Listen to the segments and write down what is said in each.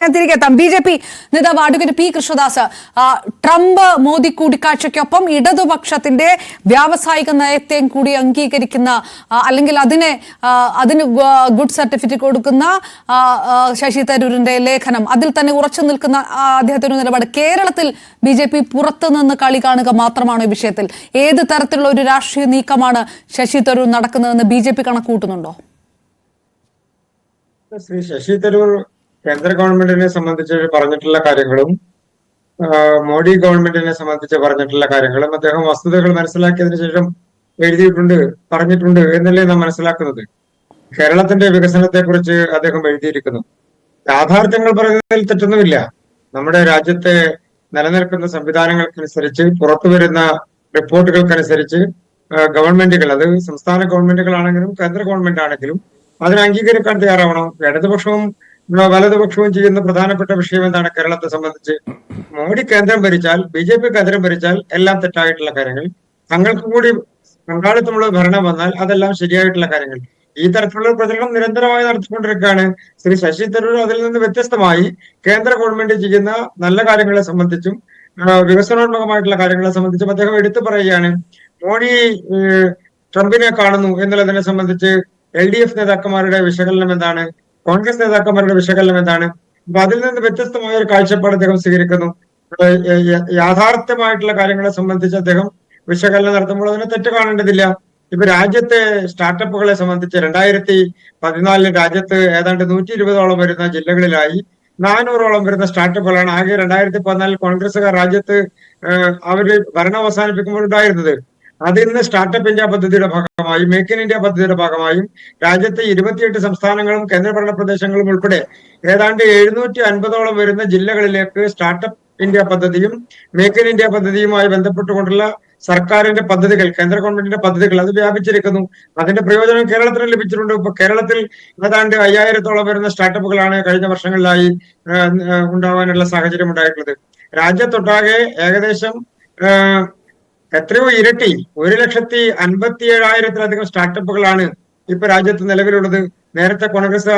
ഞാൻ തിരികെ എത്താം ബി ജെ പി നേതാവ് advocate P Krishnadas. Trump Modi കൂടിക്കാഴ്ചയ്ക്കൊപ്പം ഇടതുപക്ഷത്തിന്റെ വ്യാവസായിക നയത്തെയും കൂടി അംഗീകരിക്കുന്ന അല്ലെങ്കിൽ അതിനെ അതിന് ഗുഡ് സർട്ടിഫിക്കറ്റ് കൊടുക്കുന്ന ശശി തരൂരിന്റെ ലേഖനം. അതിൽ തന്നെ ഉറച്ചു നിൽക്കുന്ന അദ്ദേഹത്തിന്റെ നിലപാട്. കേരളത്തിൽ ബി ജെ പി പുറത്തുനിന്ന് കളി കാണുക മാത്രമാണ് ഈ വിഷയത്തിൽ? ഏത് തരത്തിലുള്ള ഒരു രാഷ്ട്രീയ നീക്കമാണ് ശശി തരൂർ നടക്കുന്നതെന്ന് ബി ജെ പി കണക്കൂട്ടുന്നുണ്ടോ ശ്രീ ശശി തരൂർ കേന്ദ്ര ഗവൺമെന്റിനെ സംബന്ധിച്ച് പറഞ്ഞിട്ടുള്ള കാര്യങ്ങളും മോഡി ഗവൺമെന്റിനെ സംബന്ധിച്ച് പറഞ്ഞിട്ടുള്ള കാര്യങ്ങളും അദ്ദേഹം വസ്തുതകൾ മനസ്സിലാക്കിയതിനു ശേഷം എഴുതിയിട്ടുണ്ട് പറഞ്ഞിട്ടുണ്ട് എന്നല്ലേ നാം മനസ്സിലാക്കുന്നത്? കേരളത്തിന്റെ വികസനത്തെ കുറിച്ച് അദ്ദേഹം എഴുതിയിരിക്കുന്നു. യാഥാർത്ഥ്യങ്ങൾ പറയുന്നതിൽ തെറ്റൊന്നുമില്ല. നമ്മുടെ രാജ്യത്തെ നിലനിൽക്കുന്ന സംവിധാനങ്ങൾക്കനുസരിച്ച് പുറത്തു വരുന്ന റിപ്പോർട്ടുകൾക്കനുസരിച്ച് ഗവൺമെന്റുകൾ അത് സംസ്ഥാന ഗവൺമെന്റുകളാണെങ്കിലും കേന്ദ്ര ഗവൺമെന്റ് ആണെങ്കിലും അതിനെ അംഗീകരിക്കാൻ തയ്യാറാവണം. ഇടതുപക്ഷവും വലതുപക്ഷവും ചെയ്യുന്ന പ്രധാനപ്പെട്ട വിഷയം എന്താണ്? കേരളത്തെ സംബന്ധിച്ച്. മോഡി കേന്ദ്രം ഭരിച്ചാൽ ബി ജെ പി കേന്ദ്രം ഭരിച്ചാൽ എല്ലാം തെറ്റായിട്ടുള്ള കാര്യങ്ങൾ. തങ്ങൾക്ക് കൂടി പങ്കാളിത്തമുള്ള ഭരണം വന്നാൽ അതെല്ലാം ശരിയായിട്ടുള്ള കാര്യങ്ങൾ. ഈ തരത്തിലുള്ള പ്രചരണം നിരന്തരമായി നടത്തിക്കൊണ്ടിരിക്കുകയാണ്. ശ്രീ ശശി തരൂർ അതിൽ നിന്ന് വ്യത്യസ്തമായി കേന്ദ്ര ഗവൺമെന്റ് ചെയ്യുന്ന നല്ല കാര്യങ്ങളെ സംബന്ധിച്ചും വികസനോത്മകമായിട്ടുള്ള കാര്യങ്ങളെ സംബന്ധിച്ചും അദ്ദേഹം എടുത്തു പറയുകയാണ്. മോഡി ട്രംപിനെ കാണുന്നു എന്നുള്ളതിനെ സംബന്ധിച്ച് എൽ ഡി എഫ് നേതാക്കന്മാരുടെ വിശകലനം എന്താണ്? കോൺഗ്രസ് നേതാക്കന്മാരുടെ വിശകലനം എന്താണ്? അപ്പൊ അതിൽ നിന്ന് വ്യത്യസ്തമായ ഒരു കാഴ്ചപ്പാട് അദ്ദേഹം സ്വീകരിക്കുന്നു. യാഥാർത്ഥ്യമായിട്ടുള്ള കാര്യങ്ങളെ സംബന്ധിച്ച് അദ്ദേഹം വിശകലനം നടത്തുമ്പോൾ അതിനെ തെറ്റ് കാണേണ്ടതില്ല. ഇപ്പൊ രാജ്യത്തെ സ്റ്റാർട്ടപ്പുകളെ സംബന്ധിച്ച് രണ്ടായിരത്തി പതിനാലിന് രാജ്യത്ത് ഏതാണ്ട് നൂറ്റി ഇരുപതോളം വരുന്ന ജില്ലകളിലായി നാനൂറോളം വരുന്ന സ്റ്റാർട്ടപ്പുകളാണ് ആകെ രണ്ടായിരത്തി പതിനാലിൽ കോൺഗ്രസ്സുകാർ രാജ്യത്ത് അവർ ഭരണം അവസാനിപ്പിക്കുമ്പോൾ ഉണ്ടായിരുന്നത്. അതിൽ നിന്ന് സ്റ്റാർട്ടപ്പ് ഇന്ത്യ പദ്ധതിയുടെ ഭാഗമായും മേക്ക് ഇൻ ഇന്ത്യ പദ്ധതിയുടെ ഭാഗമായും രാജ്യത്തെ ഇരുപത്തിയെട്ട് സംസ്ഥാനങ്ങളും കേന്ദ്രഭരണ പ്രദേശങ്ങളും ഉൾപ്പെടെ ഏതാണ്ട് എഴുന്നൂറ്റി അൻപതോളം വരുന്ന ജില്ലകളിലേക്ക് സ്റ്റാർട്ടപ്പ് ഇന്ത്യ പദ്ധതിയും മേക്ക് ഇൻ ഇന്ത്യ പദ്ധതിയുമായി ബന്ധപ്പെട്ടുകൊണ്ടുള്ള സർക്കാരിന്റെ പദ്ധതികൾ കേന്ദ്ര ഗവൺമെന്റിന്റെ പദ്ധതികൾ അത് വ്യാപിച്ചിരിക്കുന്നു. അതിന്റെ പ്രയോജനം കേരളത്തിന് ലഭിച്ചിട്ടുണ്ട്. ഇപ്പൊ കേരളത്തിൽ ഏതാണ്ട് അയ്യായിരത്തോളം വരുന്ന സ്റ്റാർട്ടപ്പുകളാണ് കഴിഞ്ഞ വർഷങ്ങളിലായി ഉണ്ടാവാനുള്ള സാഹചര്യം ഉണ്ടായിട്ടുള്ളത്. രാജ്യത്തൊട്ടാകെ ഏകദേശം എത്രയോ ഇരട്ടി ഒരു ലക്ഷത്തി അൻപത്തി ഏഴായിരത്തിലധികം സ്റ്റാർട്ടപ്പുകളാണ് ഇപ്പൊ രാജ്യത്ത് നിലവിലുള്ളത്. നേരത്തെ കോൺഗ്രസ്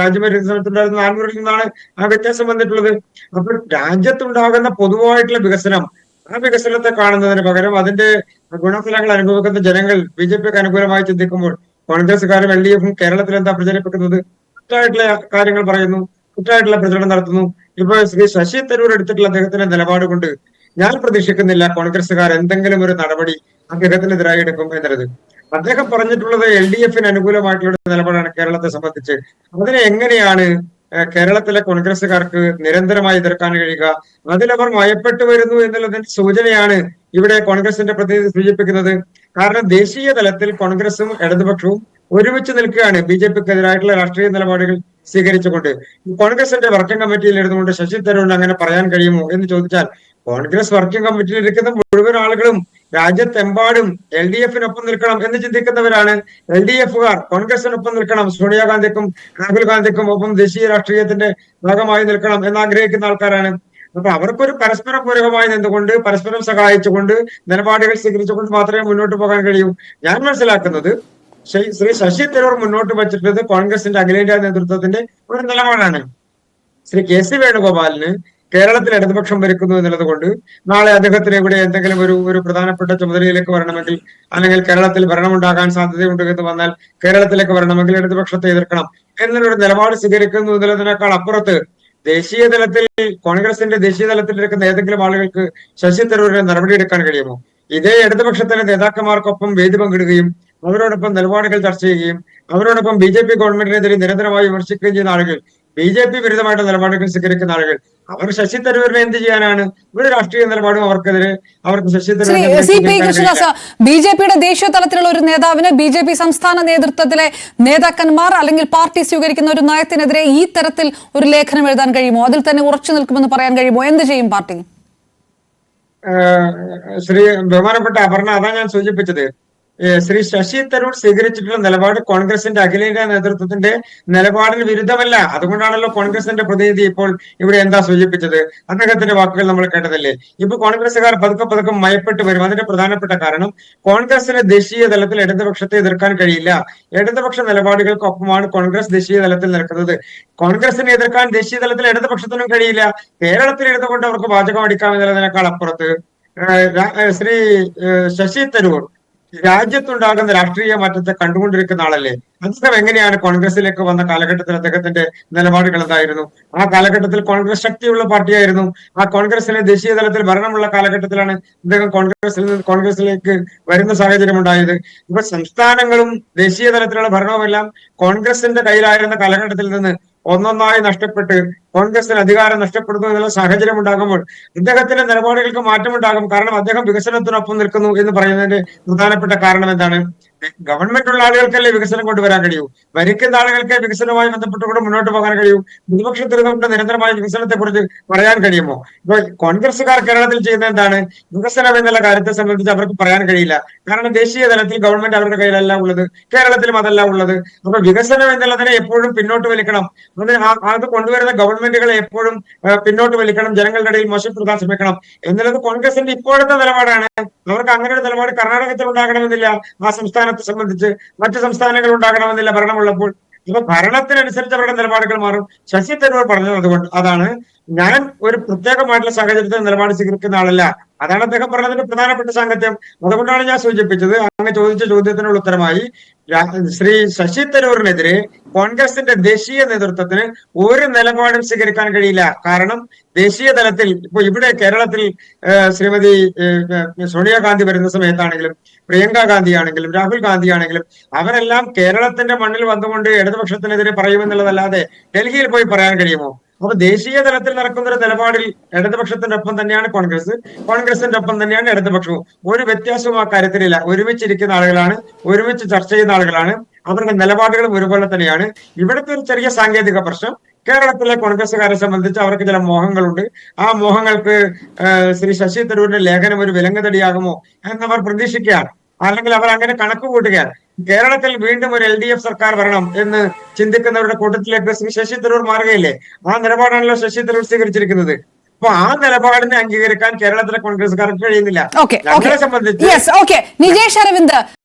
രാജ്യം ഭരിക്കുന്ന സമയത്തുണ്ടായിരുന്ന നാനൂറിൽ നിന്നാണ് ആ വ്യത്യാസം വന്നിട്ടുള്ളത്. അപ്പോൾ രാജ്യത്തുണ്ടാകുന്ന പൊതുവായിട്ടുള്ള വികസനം ആ വികസനത്തെ കാണുന്നതിന് പകരം അതിന്റെ ഗുണഫലങ്ങൾ അനുഭവിക്കുന്ന ജനങ്ങൾ ബി ജെ പിക്ക് അനുകൂലമായി ചിന്തിക്കുമ്പോൾ കോൺഗ്രസ്സുകാരും എൽ ഡി എഫും കേരളത്തിൽ എന്താ പ്രചരിപ്പിക്കുന്നത്? കുറ്റായിട്ടുള്ള കാര്യങ്ങൾ പറയുന്നു കുറ്റായിട്ടുള്ള പ്രചരണം നടത്തുന്നു. ഇപ്പൊ ശ്രീ ശശി തരൂർ എടുത്തിട്ടുള്ള അദ്ദേഹത്തിന്റെ നിലപാട് കൊണ്ട് ഞാൻ പ്രതീക്ഷിക്കുന്നില്ല കോൺഗ്രസ്സുകാർ എന്തെങ്കിലും ഒരു നടപടി അദ്ദേഹത്തിനെതിരായി എടുക്കും എന്നുള്ളത്. അദ്ദേഹം പറഞ്ഞിട്ടുള്ളത് എൽ ഡി എഫിന് അനുകൂലമായിട്ടുള്ള നിലപാടാണ് കേരളത്തെ സംബന്ധിച്ച്. അതിനെ എങ്ങനെയാണ് കേരളത്തിലെ കോൺഗ്രസ്സുകാർക്ക് നിരന്തരമായി എതിർക്കാൻ കഴിയുക അതിലവർ മയപ്പെട്ടു വരുന്നു എന്നുള്ളതിന്റെ സൂചനയാണ് ഇവിടെ കോൺഗ്രസിന്റെ പ്രതിനിധി സൂചിപ്പിക്കുന്നത്. കാരണം ദേശീയ തലത്തിൽ കോൺഗ്രസും ഇടതുപക്ഷവും ഒരുമിച്ച് നിൽക്കുകയാണ് ബി ജെ പിക്കെതിരായിട്ടുള്ള രാഷ്ട്രീയ നിലപാടുകൾ സ്വീകരിച്ചുകൊണ്ട്. കോൺഗ്രസിന്റെ വർക്കിംഗ് കമ്മിറ്റിയിൽ ഇരുന്നുകൊണ്ട് ശശി തരൂരിന് അങ്ങനെ പറയാൻ കഴിയുമോ എന്ന് ചോദിച്ചാൽ കോൺഗ്രസ് വർക്കിംഗ് കമ്മിറ്റിയിൽ ഇരിക്കുന്ന മുഴുവൻ ആളുകളും രാജ്യത്തെമ്പാടും എൽ ഡി എഫിനൊപ്പം നിൽക്കണം എന്ന് ചിന്തിക്കുന്നവരാണ് എൽ ഡി എഫുകാർ. കോൺഗ്രസിനൊപ്പം നിൽക്കണം സോണിയാഗാന്ധിക്കും രാഹുൽ ഗാന്ധിക്കും ഒപ്പം ദേശീയ രാഷ്ട്രീയത്തിന്റെ ഭാഗമായി നിൽക്കണം എന്ന് ആഗ്രഹിക്കുന്ന ആൾക്കാരാണ്. അപ്പൊ അവർക്കൊരു പരസ്പര പൂരകമായി നിന്നുകൊണ്ട് പരസ്പരം സഹായിച്ചുകൊണ്ട് നിലപാടുകൾ സ്വീകരിച്ചുകൊണ്ട് മാത്രമേ മുന്നോട്ട് പോകാൻ കഴിയൂ. ഞാൻ മനസ്സിലാക്കുന്നത് ശ്രീ ശശി തരൂർ മുന്നോട്ട് വച്ചിട്ടുള്ളത് കോൺഗ്രസിന്റെ അഖിലേന്ത്യാ നേതൃത്വത്തിന്റെ ഒരു നിലപാടാണ്. ശ്രീ കെ സി വേണുഗോപാലിന് കേരളത്തിൽ ഇടതുപക്ഷം ഭരിക്കുന്നു എന്നുള്ളത് കൊണ്ട് നാളെ അദ്ദേഹത്തിന് ഇവിടെ എന്തെങ്കിലും ഒരു ഒരു പ്രധാനപ്പെട്ട ചുമതലയിലേക്ക് വരണമെങ്കിൽ അല്ലെങ്കിൽ കേരളത്തിൽ ഭരണമുണ്ടാകാൻ സാധ്യതയുണ്ട് എന്ന് വന്നാൽ കേരളത്തിലേക്ക് വരണമെങ്കിൽ ഇടതുപക്ഷത്തെ എതിർക്കണം എന്നൊരു നിലപാട് സ്വീകരിക്കുന്നു എന്നുള്ളതിനേക്കാൾ അപ്പുറത്ത് ദേശീയ തലത്തിൽ കോൺഗ്രസിന്റെ ദേശീയ തലത്തിൽ ഇരിക്കുന്ന ഏതെങ്കിലും ആളുകൾക്ക് ശശി തരൂരിന് നടപടിയെടുക്കാൻ കഴിയുമോ? ഇതേ ഇടതുപക്ഷത്തിന്റെ നേതാക്കന്മാർക്കൊപ്പം വേദി പങ്കിടുകയും അവരോടൊപ്പം നിലപാടുകൾ ചർച്ച ചെയ്യുകയും അവരോടൊപ്പം ബി ജെ പി ഗവൺമെന്റിനെതിരെ നിരന്തരമായി വിമർശിക്കുകയും ചെയ്യുന്ന ആളുകൾ ബി ജെ പി വിരുദ്ധമായിട്ട് നിലപാടുകൾ സ്വീകരിക്കുന്ന ആളുകൾ അവർ ശശി തരൂരിനെ എന്ത് ചെയ്യാനാണ്? ഇവിടെ രാഷ്ട്രീയ നിലപാടും അവർക്കെതിരെ അവർക്ക് ശശി തരൂർ. ബി ജെ പിയുടെ ദേശീയ തലത്തിലുള്ള ഒരു നേതാവിന് ബി ജെ പി സംസ്ഥാന നേതൃത്വത്തിലെ നേതാക്കന്മാർ അല്ലെങ്കിൽ പാർട്ടി സ്വീകരിക്കുന്ന ഒരു നയത്തിനെതിരെ ഈ തരത്തിൽ ഒരു ലേഖനം എഴുതാൻ കഴിയുമോ? അതിൽ തന്നെ ഉറച്ചു നിൽക്കുമെന്ന് പറയാൻ കഴിയുമോ? എന്ത് ചെയ്യും പാർട്ടി? ശ്രീ ബഹുമാനപ്പെട്ട അപർണ അതാ ഞാൻ സൂചിപ്പിച്ചത്. ശ്രീ ശശി തരൂർ സ്വീകരിച്ചിട്ടുള്ള നിലപാട് കോൺഗ്രസിന്റെ അഖിലേന്ത്യാ നേതൃത്വത്തിന്റെ നിലപാടിന് വിരുദ്ധമല്ല. അതുകൊണ്ടാണല്ലോ കോൺഗ്രസിന്റെ പ്രതിനിധി ഇപ്പോൾ ഇവിടെ എന്താ സൂചിപ്പിച്ചത്? അദ്ദേഹത്തിന്റെ വാക്കുകൾ നമ്മൾ കേട്ടതല്ലേ? ഇപ്പൊ കോൺഗ്രസുകാർ പതുക്കെ പതുക്കെ മയപ്പെട്ട് വരും. അതിന്റെ പ്രധാനപ്പെട്ട കാരണം കോൺഗ്രസിന് ദേശീയ തലത്തിൽ ഇടതുപക്ഷത്തെ എതിർക്കാൻ കഴിയില്ല. ഇടതുപക്ഷ നിലപാടുകൾക്കൊപ്പമാണ് കോൺഗ്രസ് ദേശീയ തലത്തിൽ നിൽക്കുന്നത്. കോൺഗ്രസിനെ എതിർക്കാൻ ദേശീയ തലത്തിൽ ഇടതുപക്ഷത്തിനും കഴിയില്ല. കേരളത്തിൽ ഇടതുകൊണ്ട് അവർക്ക് വാചകം അടിക്കാമെന്നുള്ളതിനേക്കാൾ അപ്പുറത്ത് ശ്രീ ശശി തരൂർ രാജ്യത്തുണ്ടാകുന്ന രാഷ്ട്രീയ മാറ്റത്തെ കണ്ടുകൊണ്ടിരിക്കുന്ന ആളല്ലേ? അദ്ദേഹം എങ്ങനെയാണ് കോൺഗ്രസിലേക്ക് വന്ന കാലഘട്ടത്തിൽ അദ്ദേഹത്തിന്റെ നിലപാടുകൾ എന്തായിരുന്നു? ആ കാലഘട്ടത്തിൽ കോൺഗ്രസ് ശക്തിയുള്ള പാർട്ടിയായിരുന്നു. ആ കോൺഗ്രസിലെ ദേശീയ തലത്തിൽ ഭരണമുള്ള കാലഘട്ടത്തിലാണ് അദ്ദേഹം കോൺഗ്രസിൽ നിന്ന് കോൺഗ്രസിലേക്ക് വരുന്ന സാഹചര്യം ഉണ്ടായത്. ഇപ്പൊ സംസ്ഥാനങ്ങളും ദേശീയ തലത്തിലുള്ള ഭരണവുമെല്ലാം കോൺഗ്രസിന്റെ കയ്യിലായിരുന്ന കാലഘട്ടത്തിൽ നിന്ന് ഒന്നൊന്നായി നഷ്ടപ്പെട്ട് കോൺഗ്രസിന് അധികാരം നഷ്ടപ്പെടുന്നു എന്നുള്ള സാഹചര്യം ഉണ്ടാകുമ്പോൾ ഇദ്ദേഹത്തിന്റെ നിലപാടുകൾക്ക് മാറ്റമുണ്ടാകും. കാരണം അദ്ദേഹം വികസനത്തിനൊപ്പം നിൽക്കുന്നു എന്ന് പറയുന്നതിന്റെ പ്രധാനപ്പെട്ട കാരണം എന്താണ്? ഗവൺമെന്റ് ഉള്ള ആളുകൾക്കല്ലേ വികസനം കൊണ്ടുവരാൻ കഴിയൂ? ഭരിക്കുന്ന ആളുകൾക്ക് വികസനവുമായി ബന്ധപ്പെട്ടുകൊണ്ട് മുന്നോട്ട് പോകാൻ കഴിയൂ? പ്രതിപക്ഷത്തിരുന്നുകൊണ്ട് നിരന്തരമായ വികസനത്തെ കുറിച്ച് പറയാൻ കഴിയുമോ? ഇപ്പൊ കോൺഗ്രസുകാർ കേരളത്തിൽ ചെയ്യുന്ന എന്താണ്? വികസനം എന്നുള്ള കാര്യത്തെ സംബന്ധിച്ച് അവർക്ക് പറയാൻ കഴിയില്ല. കാരണം ദേശീയ തലത്തിൽ ഗവൺമെന്റ് അവരുടെ കയ്യിലല്ല ഉള്ളത്. കേരളത്തിലും അതല്ല ഉള്ളത്. അപ്പൊ വികസനം എന്നുള്ളതിനെ എപ്പോഴും പിന്നോട്ട് വലിക്കണം. അത് കൊണ്ടുവരുന്ന ഗവൺമെന്റുകളെ എപ്പോഴും പിന്നോട്ട് വലിക്കണം. ജനങ്ങളുടെ ഇടയിൽ മോശപ്പെടുത്താൻ ശ്രമിക്കണം. എന്നുള്ളത് കോൺഗ്രസിന്റെ ഇപ്പോഴത്തെ നിലപാടാണ്. അവർക്ക് അങ്ങനെ ഒരു നിലപാട് കർണാടകത്തിൽ ഉണ്ടാകണമെന്നില്ല ആ സംസ്ഥാനത്തെ സംബന്ധിച്ച് മറ്റ് സംസ്ഥാനങ്ങൾ ഉണ്ടാകണമെന്നില്ല ഭരണമുള്ളപ്പോൾ. ഇപ്പൊ ഭരണത്തിനനുസരിച്ച് അവരുടെ നിലപാടുകൾ മാറും. ശശി തരൂർ പറഞ്ഞത് അതുകൊണ്ട് അതാണ് ഞാൻ ഒരു പ്രത്യേകമായിട്ടുള്ള സാഹചര്യത്തിൽ നിലപാട് സ്വീകരിക്കുന്ന ആളല്ല. അതാണ് അദ്ദേഹം പറഞ്ഞതിന്റെ പ്രധാനപ്പെട്ട സാങ്കത്യം. അതുകൊണ്ടാണ് ഞാൻ സൂചിപ്പിച്ചത് അങ്ങ് ചോദിച്ച ചോദ്യത്തിനുള്ള ഉത്തരമായി ശ്രീ ശശി തരൂരിനെതിരെ കോൺഗ്രസിന്റെ ദേശീയ നേതൃത്വത്തിന് ഒരു നിലപാടും സ്വീകരിക്കാൻ കഴിയില്ല. കാരണം ദേശീയ തലത്തിൽ ഇപ്പൊ ഇവിടെ കേരളത്തിൽ ശ്രീമതി സോണിയാഗാന്ധി വരുന്ന സമയത്താണെങ്കിലും പ്രിയങ്ക ഗാന്ധി ആണെങ്കിലും രാഹുൽ ഗാന്ധി ആണെങ്കിലും അവരെല്ലാം കേരളത്തിന്റെ മണ്ണിൽ വന്നുകൊണ്ട് ഇടതുപക്ഷത്തിനെതിരെ പറയുമെന്നുള്ളതല്ലാതെ ഡൽഹിയിൽ പോയി പറയാൻ കഴിയുമോ? അപ്പൊ ദേശീയ തലത്തിൽ നടക്കുന്ന ഒരു നിലപാടിൽ ഇടതുപക്ഷത്തിന്റെ ഒപ്പം തന്നെയാണ് കോൺഗ്രസ്. കോൺഗ്രസിന്റെ ഒപ്പം തന്നെയാണ് ഇടതുപക്ഷവും. ഒരു വ്യത്യാസവും ആ കാര്യത്തിലില്ല. ഒരുമിച്ചിരിക്കുന്ന ആളുകളാണ് ഒരുമിച്ച് ചർച്ച ചെയ്യുന്ന ആളുകളാണ്. അവരുടെ നിലപാടുകളും ഒരുപോലെ തന്നെയാണ്. ഇവിടുത്തെ ഒരു ചെറിയ സാങ്കേതിക പ്രശ്നം കേരളത്തിലെ കോൺഗ്രസ്സുകാരെ സംബന്ധിച്ച് അവർക്ക് ചില മോഹങ്ങളുണ്ട്. ആ മോഹങ്ങൾക്ക് ശ്രീ ശശി തരൂരിന്റെ ലേഖനം ഒരു വിലങ്ങുതടിയാകുമോ എന്നവർ പ്രതീക്ഷിക്കുകയാണ്. അല്ലെങ്കിൽ അവർ അങ്ങനെ കണക്ക് കൂട്ടുകയാണ് കേരളത്തിൽ വീണ്ടും ഒരു എൽ ഡി എഫ് സർക്കാർ വരണം എന്ന് ചിന്തിക്കുന്നവരുടെ കൂട്ടത്തിലേക്ക് ശ്രീ ശശി തരൂർ മാറുകയില്ലേ? ആ നിലപാടാണല്ലോ ശശി തരൂർ സ്വീകരിച്ചിരിക്കുന്നത്. അപ്പൊ ആ നിലപാടിനെ അംഗീകരിക്കാൻ കേരളത്തിലെ കോൺഗ്രസ്സുകാർക്ക് കഴിയുന്നില്ല. ഞങ്ങളെ സംബന്ധിച്ച് നിജേഷ് അരവിന്ദ്